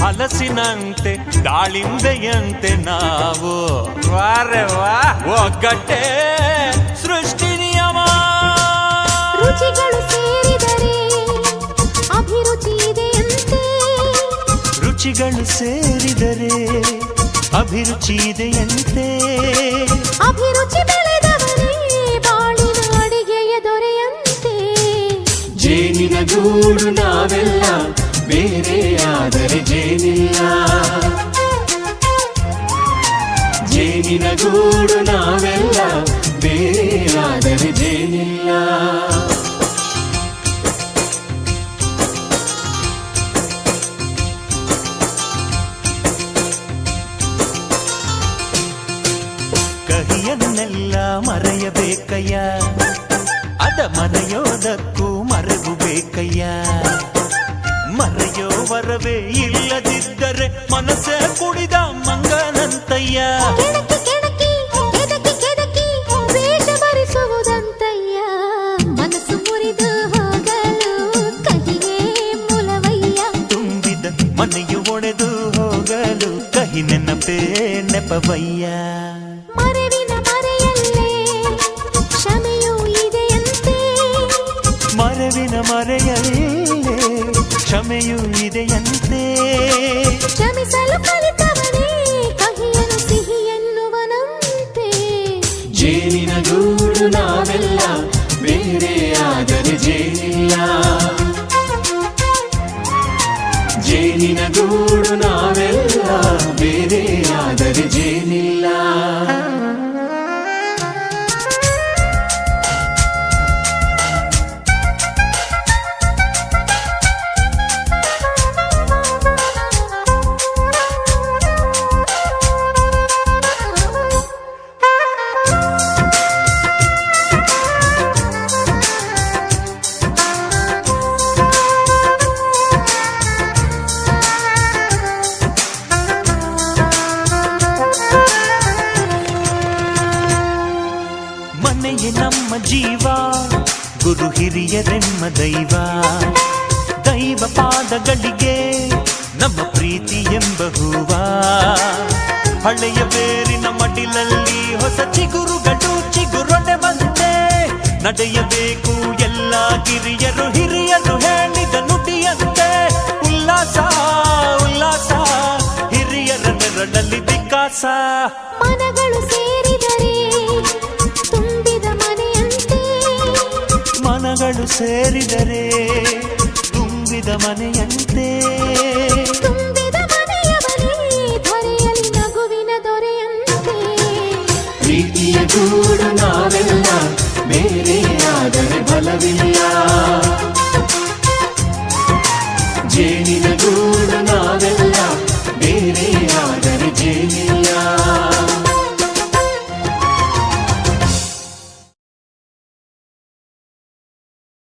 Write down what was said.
ಹಲಸಿನಂತೆ ದಾಳಿಂಬೆಯಂತೆ ನಾವು. ವಾರೆ ವಾ. ಒಗ್ಗಟ್ಟೆ ಸೃಷ್ಟಿ ನಿಯಮ ರುಚಿಗಳು ಸೇರಿದರೆ ಅಭಿರುಚಿ ಇದೆಯಂತೆ. ರುಚಿಗಳು ಸೇರಿದರೆ ಅಭಿರುಚಿ ಇದೆಯಂತೆ. ಅಭಿರುಚಿ ಬಾಳಿನ ಅಡಿಗೆಯ ದೊರೆಯಂತೆ. ಜೇನಿನ ಗೂಡು ನಾವೆಲ್ಲ ಗೂಡು ನಾವೆಲ್ಲ ಬೇರೆಯಾದರೆ ಜೇನಿಲ್ಲ ಕಹಿಯನ್ನೆಲ್ಲ ಮರೆಯಬೇಕಯ್ಯ ಅದ ಮರೆಯೋದಕ್ಕೂ ಮರೆವು ಬೇಕಯ್ಯ ಮರೆಯೋ ವರವೇ ಇಲ್ಲದಿದ್ದರೆ ಮನಸ್ಸೇ ಕುಡಿದ ಮಂಗನಂತಯ್ಯ ನೆಪವಯ್ಯ ಮರೆವಿನ ಮರೆಯಲ್ಲೇ ಕ್ಷಮೆಯೂ ಇದೆಯಂತೆ. ಮರವಿನ ಮರೆಯಲ್ಲೇ ಕ್ಷಮೆಯೂ ಇದೆಯಂತೆ. ಕ್ಷಮಿಸಲು ಕಲಿತವನೇ ಕಹಿಯನು ಸಿಹಿಯನ್ನುವನಂತೆ ಜೇನಿನ ಗೂಡು ನಾವೆಲ್ಲ ಬೇರೆಯಾದರೆ ಜೇನಿಲ್ಲ. ಜೇನಿನ ಗೂಡು ನಾವೆಲ್ಲ ಬೇರೆಯಾದರೆ ಜೇನಿಲ್ಲ ನಮ್ಮ ಜೀವ, ಗುರು ಹಿರಿಯರೆಮ್ಮ ದೈವ. ದೈವ ಪಾದಗಳಿಗೆ ನಮ್ಮ ಪ್ರೀತಿ ಎಂಬ ಹೂವ. ಹಳೆಯ ಬೇರಿನ ಮಡಿಲಲ್ಲಿ ಹೊಸ ಚಿಗುರುಗಳು ಚಿಗುರೊಡೆ ಬಂತೆ. ನಡೆಯಬೇಕು ಎಲ್ಲ ಕಿರಿಯರು ಹಿರಿಯರು ಹೇಳಿದ ನುಡಿಯಂತೆ. ಉಲ್ಲಾಸ ಉಲ್ಲಾಸ, ಹಿರಿಯರ ನೆರಳಲ್ಲಿ ವಿಕಾಸ. ಮನಗಳು ಸೇರಿದರೆ ತುಂಬಿದ ಮನೆಯಂತೆ. ತುಂಬಿದ ಮನೆಯವನೇ ಧರೆಯಲ್ಲಿ ನಗುವಿನ ದೊರೆಯಂತೆ. ಪ್ರೀತಿಯ ಗೂಡು ನಾವೆಲ್ಲ ಬೇರೆಯಾದರೆ ಬಲವಿಲ್ಲ.